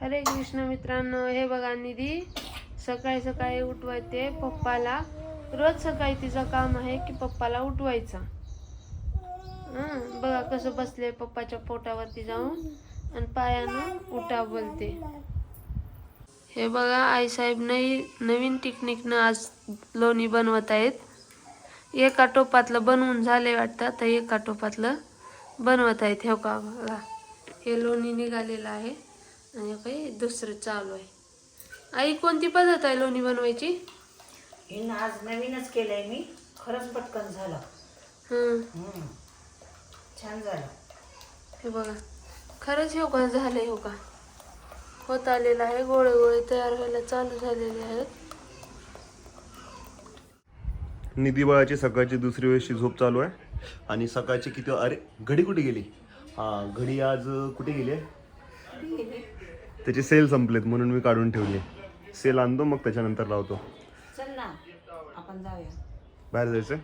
हरे कृष्ण मित्रांनो हे बघा निधी. सकाळी सकाळी उठवायचे पप्पाला. रोज सकाळी तिचं काम आहे की पप्पाला उठवायचं. बघा कसं बसले पप्पाच्या पोटावरती जाऊन आणि पायानं उठा बोलते. हे बघा आईसाहेब नई नवीन टेक्निकनं आज लोणी बनवत आहेत. एका टोपातलं बनवून झाले वाटतं तर एका टोपातलं बनवत आहेत. हे का बघा हे लोणी निघालेलं आहे. आणि काही दुसरं चालू आहे. आई कोणती पद्धत आहे लोणी बनवायची? हिनं आज नवीनच केलंय मी. खरंच पटकन झालं. हं हम्म. छान झालं. हे बघा. खरंच हो का झालंय हो का होत आलेलं आहे गोळे गोळे तयार व्हायला चालू झालेले आहेत. निधी बाळाची सकाळची दुसरी वेळची झोप चालू आहे. आणि सकाळची किती अरे घडी कुठे गेली? हा घडी आज कुठे गेली आहे? त्याचे सेल संपलेत म्हणून मी काढून ठेवली. सेल आणतो मग त्याच्यानंतर लावतो. चल ना आपण जाऊया. बाहेर जायचं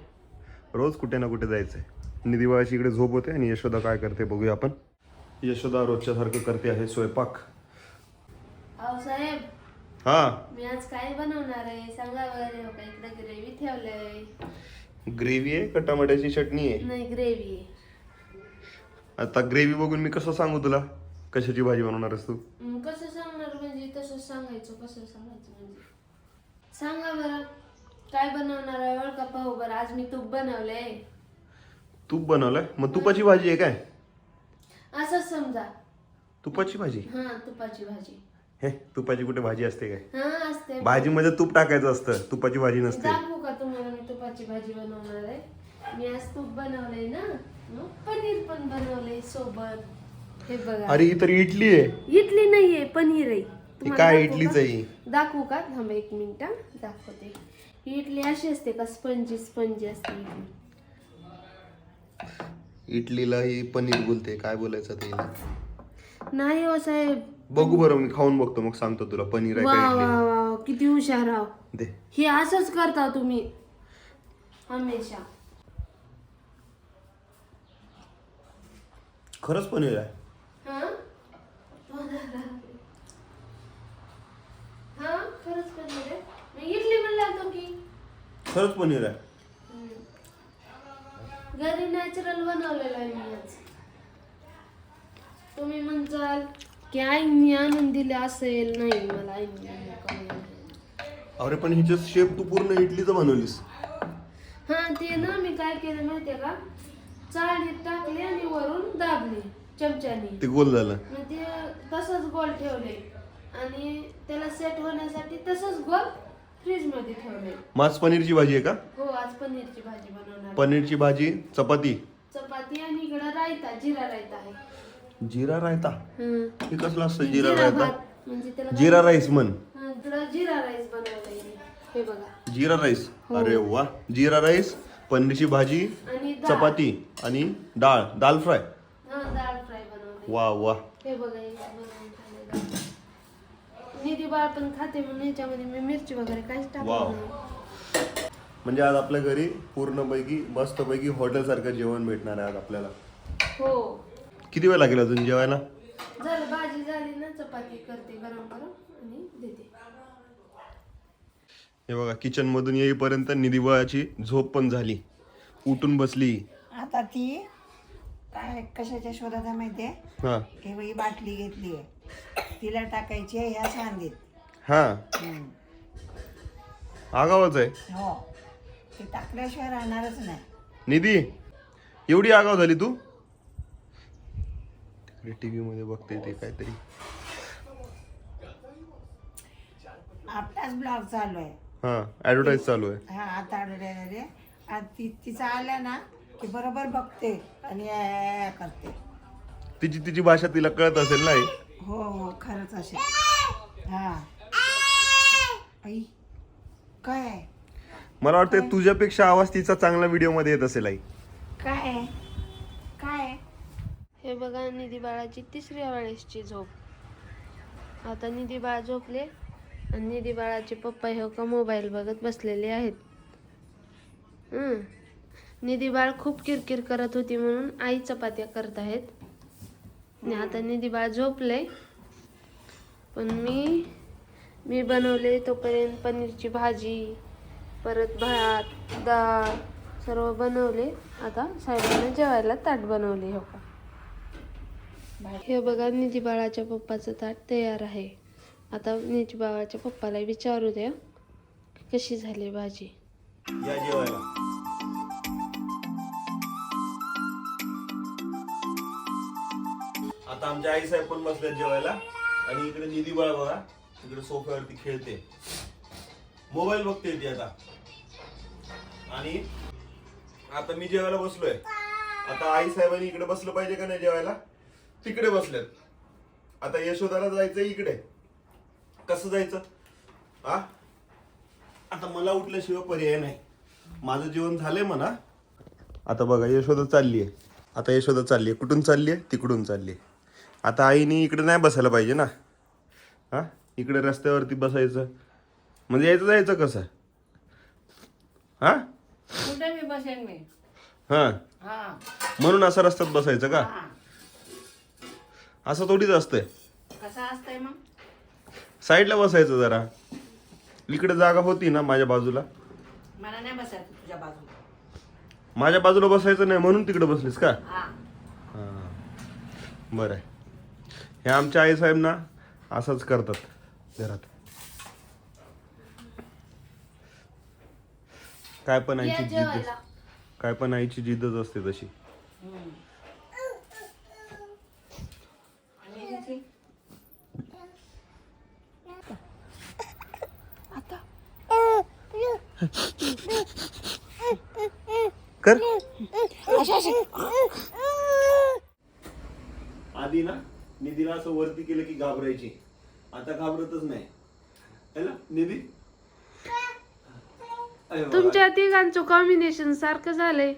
रोज कुठे ना कुठे जायचं निधी बाळाची इकडे झोप होते आणि यशोदा काय करते बघूया आपण. यशोदा रोजच्या सारखं करते आहे स्वयंपाक. अहो साहेब. हा. मी आज काय बनवणार आहे? सांगा वगैरे हो का इकडे ग्रेव्ही ठेवलंय? ग्रेव्ही आहे का टमाट्याची चटणी आहे? नाही ग्रेव्ही आता ग्रेव्ही बघून मी कसं सांगू तुला? कशाची भाजी बनवणार आहेस तू? कसं सांगणार म्हणजे तसं सांगायचं कसं सांगायचं म्हणजे. सांगा बरं काय बनवणार आहे? ओळख का पाहू बरं आज मी तूप बनवलंय. तूप बनवलंय? मग तुपाची भाजी आहे काय? असंच समजा. तुपाची भाजी? हा तुपाची भाजी. हे तुपाची कुठे भाजी असते काय? हा असते. भाजीमध्ये तूप टाकायचं असतं तुपाची भाजी नसते. दाखवू का तुम्हाला मी तुपाची भाजी बनवणार आहे? मी आज तूप बनवलंय ना? मग पनीर पण बनवलंय सोबत. हे बघा. अरे ही तर इडली आहे. इडली नाहीये पनीर आहे. ही तुम्हाला काय दाखवू इडलीच का? आहे? ही? दाखवू का? थांबा एक मिनिट हा. दाखवते. ही इडली अशी असते का? स्पंजी स्पंजी असते इडली. इडलीला ही पनीर बोलते काय बोलायचं ते नाही हो साहेब. बघू बरं मी खाऊन बघतो मग सांगतो तुला पनीर आहे वा का वा इडली वा किती हुशार आहो. दे. हे असंच करता तुम्ही. हमेशा. खरंच पनीर आहे. खरंच पनीर आहे? घरी नॅचरल बनवलेलं आहे मी आज. तुम्ही म्हणचाल की आईनी आणून दिले असेल. नाही मला आईनी. अरे पण हिचं शेप तू पूर्ण इडलीचं बनवलीस. हा ते ना मी काय केलं माहितीये का? चाळणीत टाकले आणि वरून दाबले. चमच्याने. ते गोल झालं. मग ते तसंच गोल ठेवले. आणि त्याला सेट होण्यासाठी तसंच गोल फ्रीजमध्ये ठेवले. मास पनीरची भाजी आहे का? हो आज पनीरची भाजी बनवणार पनीरची भाजी चपाती. चपाती आणि इकडं रायता जिरा रायता आहे. जिरा रायता? हं. कसलं असतं जिरा जिरा रायता? भात म्हणजे त्याला जिरा राईस म्हण. हा, जिरा राईस हे बघा. जिरा राईस? हो. अरे वा. जिरा राईस पनीरची भाजी आणि डाळ चपाती आणि डाळ दाल फ्राय. फ्राय वा वा. हे बघा हे बनवून. निधी बाळ पण खाते म्हणून याच्यामध्ये मी मिरची वगैरे काहीच वाव. टाकलं नाही. म्हणजे आज आपल्या घरी पूर्णपैकी मस्तपैकी हॉटेल सारखं जेवण भेटणार आहे आज आपल्याला. हो. किती वेळ लागेल अजून जेवायला? झालं भाजी झाली ना चपाती करते गरम गरम आणि देते. हे बघा किचन मधून येईपर्यंत निधिबळाची झोप पण झाली. उठून बसली. आता ती काय कशाच्या शोधात आहे माहितीये? हा. की बाई बाटली घेतली आहे. तिला टाकायची आहे ह्या सांगीत हा. हम्म. आगावच आहे. हो. ती टाकल्याशिवाय राहणारच नाही. निधी एवढी आगाव झाली तू? टीव्ही मध्ये बघते ते काहीतरी. आत्ताच ब्लॉग चालू आहे. हा ऍडव्हर्टाईज चालू आहे. हा आता आणि ती तिचा आल्या ना ती बरोबर बघते आणि या- या- या करते. तिची तिची भाषा तिला कळत असेल नाही हो? हो खरंच असे. हा. आई काय मला वाटतं तुझ्यापेक्षा आवाज तिचा चांगला व्हिडिओमध्ये येत असेल आई. काय काय हे बघा निधी बाळाची तिसऱ्या वेळेसची झोप. आता निधी बाळ झोपले आणि निधी बाळाचे पप्पा हे का मोबाईल बघत बसलेले आहेत. हं. निधी बाळ खूप किरकिर करत होती म्हणून आई चपात्या करत आहेत. आणि आता निधी बाळ झोपले पण मी मी बनवले तोपर्यंत पनीरची भाजी परत भात डाळ सर्व बनवले आता साहेबांना जेवायला ताट बनवले हो का? हे बघा निधी बाळाच्या पप्पाचं ताट तयार आहे. आता निधी बाळाच्या पप्पाला विचारू द्या कशी झाली भाजी? आता आमच्या आई साहेब पण बसल्यात जेवायला. आणि इकडे निधी बाळा बघा इकडे सोफ्यावरती खेळते. मोबाईल बघते ती आता. आणि आता मी जेवायला बसलोय. आता आई साहेबांनी इकडे बसलं पाहिजे का नाही जेवायला? तिकडे बसलेत. आता यशोदाला जायचं इकडे. कसं जायचं? हा आता मला उठल्याशिवाय पर्याय नाही. माझं जेवण झालंय म्हणा. आता बघा यशोदा चालली आहे आता यशोदा चालली आहे कुठून चालली आहे तिकडून चालली आहे आता आईने इकडे नाही बसायला पाहिजे ना. हा? इकडे रस्त्यावरती बसायचं. म्हणजे यायचं जायचं कसं? हा? कुठे मी बसेन मी? हा. हा. म्हणून असं रस्त्यात बसायचं का? हा. असं थोडीच असतंय. कसं असतंय मग? साईडला बसायचं जरा. इकडे जागा होती ना माझ्या बाजूला. मला नाही बसायचं तुझ्या बाजूला. माझ्या बाजूला बसायचं नाही म्हणून तिकडे बसलीस का? हा. हां. बरं आहे. हे आमच्या आईसाहेब ना असंच करतात. घरात. काय पण आईची जिद्द काय पण आईची जिद्दच असते तशी? कर आधी ना निधीला असं वरती केलं की घाबरायची. आता घाबरतच नाही. है ना निधी? अरे वा. तुमच्या तिघांचं कॉम्बिनेशन सारखं झालंय.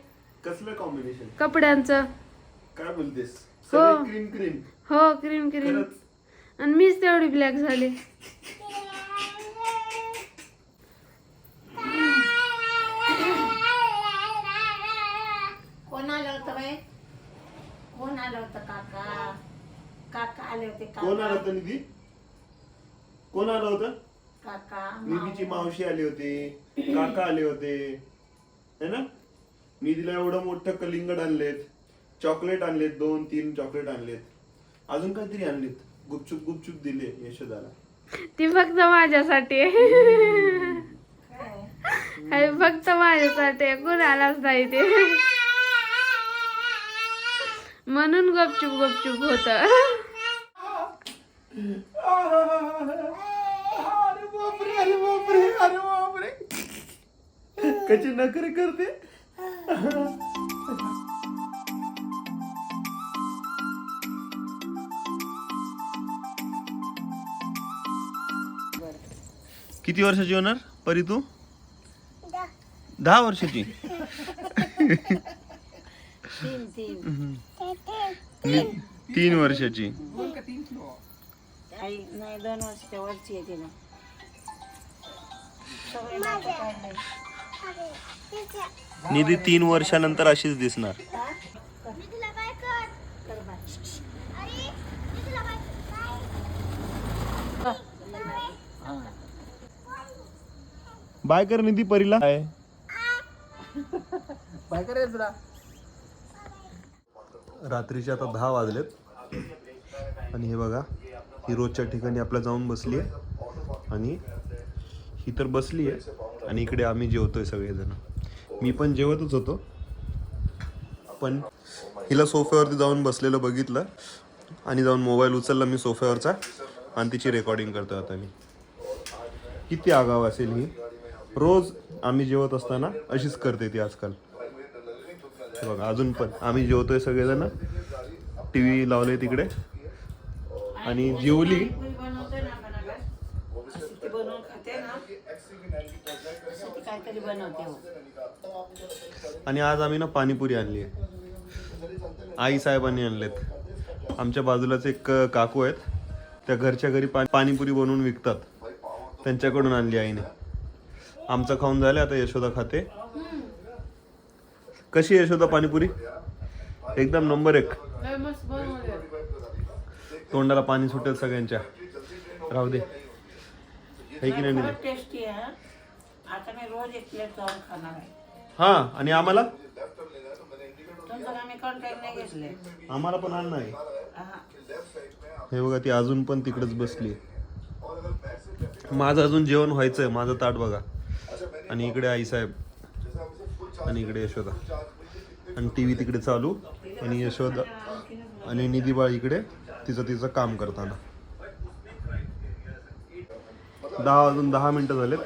कसलं कॉम्बिनेशन कपड्यांचं. काय बोलतेस? हो. क्रीम क्रीम हो क्रीम क्रीम खरंच. आणि मीच तेवढी ब्लॅक झाली. कोण आलं होतं बाई? कोण आलं होतं काका? काका आले होते कोण आलं काका होतं निधी? कोण आलं होतं? काका निधीची. मावशी आली होती काका आले होते. है ना? निधीला एवढं मोठं कलिंगड आणलेत चॉकलेट आणलेत दोन तीन चॉकलेट आणलेत. अजून काहीतरी आणलेत. गुपचूप गुपचूप दिले यशोदाला. ती फक्त माझ्यासाठी. काय? आहे फक्त माझ्यासाठी. कुणालाच नाही ते. म्हणून गपचूप गपचूप होत. अरे बापरे अरे बापरे अरे बापरे कशी नखरे करते किती वर्षाची होणार? परी तू? दहा. वर्षाची? तीन वर्षाची. वर्षाच्या वरची आहे तिला. सगळे. निधी तीन वर्षानंतर अशीच दिसणार. कर बाय. बाय कर निधी परीला. बाय रात्रीचे आता दहा वाजलेत. आणि हे बघा ही रोजच्या ठिकाणी आपला जाऊन बसली आहे आणि ही तर बसली आहे आणि इकडे आम्ही जेवतोय सगळेजण. मी पण जेवतच होतो. पण हिला सोफ्यावरती जाऊन बसलेलं बघितलं. आणि जाऊन मोबाईल उचलला मी सोफ्यावरचा. आणि तिची रेकॉर्डिंग करतो आता मी. किती आगाव असेल ही. रोज आम्ही जेवत असताना अशीच करते ती आजकाल. बघा अजून पण आम्ही जेवतोय सगळेजण. टी व्ही लावले तिकडे. आणि जेवली हो. आणि आज आम्ही ना पाणीपुरी आणली आहे. आई साहेबांनी आणलेत. आमच्या बाजूलाच एक काकू आहेत. त्या घरच्या घरी पा पाणीपुरी बनवून विकतात. त्यांच्याकडून आणली आईने. आमचं खाऊन झालं आता यशोदा खाते. कशी आहे यशोदा पाणीपुरी? एकदम नंबर एक. तोंडाला पाणी सुटेल सगळ्यांच्या. राहू दे. है की नाही निधी? टेस्टी आहे हं. आता मी रोज एक प्लेट जाऊन खाणार आहे. हा आणि आम्हाला? तुमचं आम्ही कॉन्टॅक्ट नाही घेतले आम्हाला पण आण नाही हा. हे बघा ती अजून पण तिकडेच बसली. माझं अजून जेवण व्हायचंय माझं ताट बघा. आणि इकडे आई साहेब. आणि इकडे यशोदा. आणि टी व्ही तिकडे चालू. आणि यशोदा. आणि निधीबाळ इकडे. तिचं तिचं काम करताना. दहा वाजून दहा मिनिटं झालेत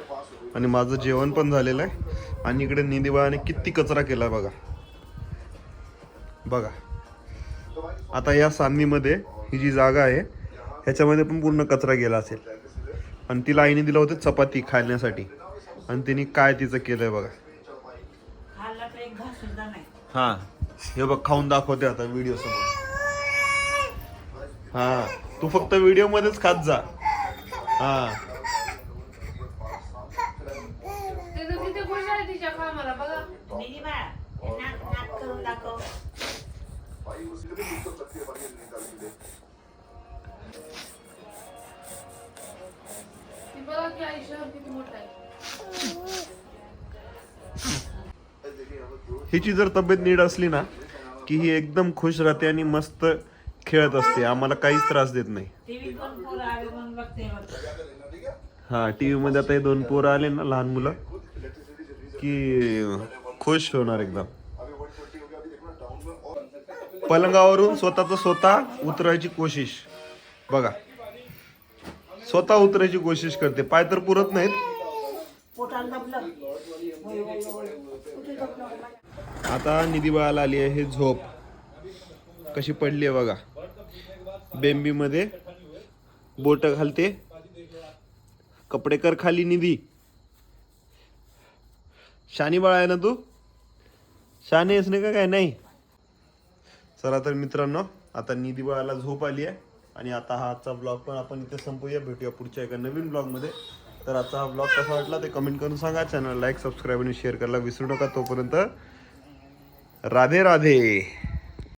आणि माझं जेवण पण झालेलं आहे. आणि इकडे निधीबाळाने किती कचरा केलाय बघा. बघा. आता या सामनीमध्ये ही जी जागा आहे ह्याच्यामध्ये पण पूर्ण कचरा गेला असेल. आणि तिला आईने दिलं होतं चपाती खाण्यासाठी. आणि तिने काय तिचं बघा. घास सुद्धा नाही. हा. हे बघ खाऊन दाखवते आता व्हिडिओ समोर. हा तू फक्त व्हिडिओ मध्येच खात जा. हा. हिची जर तब्येत नीट असली ना की ही एकदम खुश राहते आणि मस्त खेळत असते आम्हाला काहीच त्रास देत नाही. टीव्ही पण पोरं आले म्हणून बघते बघ. हा टीव्ही मध्ये आता हे दोन पोरं आले ना लहान मुलं की खुश होणार एकदम. पलंगावरून स्वतःच स्वतः उतरायची कोशिश. बघा. स्वतः उतरायची कोशिश करते. पाय तर पुरत नाहीत? आता निधी बाळाला आली आहे झोप. कशी पडली आहे बघा. बेंबीमध्ये बोट घालते. कपडे कर खाली निधी. शानी बाळा आहे ना तू? शानी आहेस नाही का काय? नाही. चला तर मित्रांनो आता निधी बाळाला झोप आली आहे. आणि आता हा आजचा ब्लॉग पण आपण इथे संपूया. भेटूया पुढच्या एका नवीन ब्लॉगमध्ये तर आजचा हा ब्लॉग कसा वाटला ते कमेंट करून सांगा. चॅनल लाईक सबस्क्राईब आणि शेअर करायला विसरू नका तोपर्यंत. राधे राधे.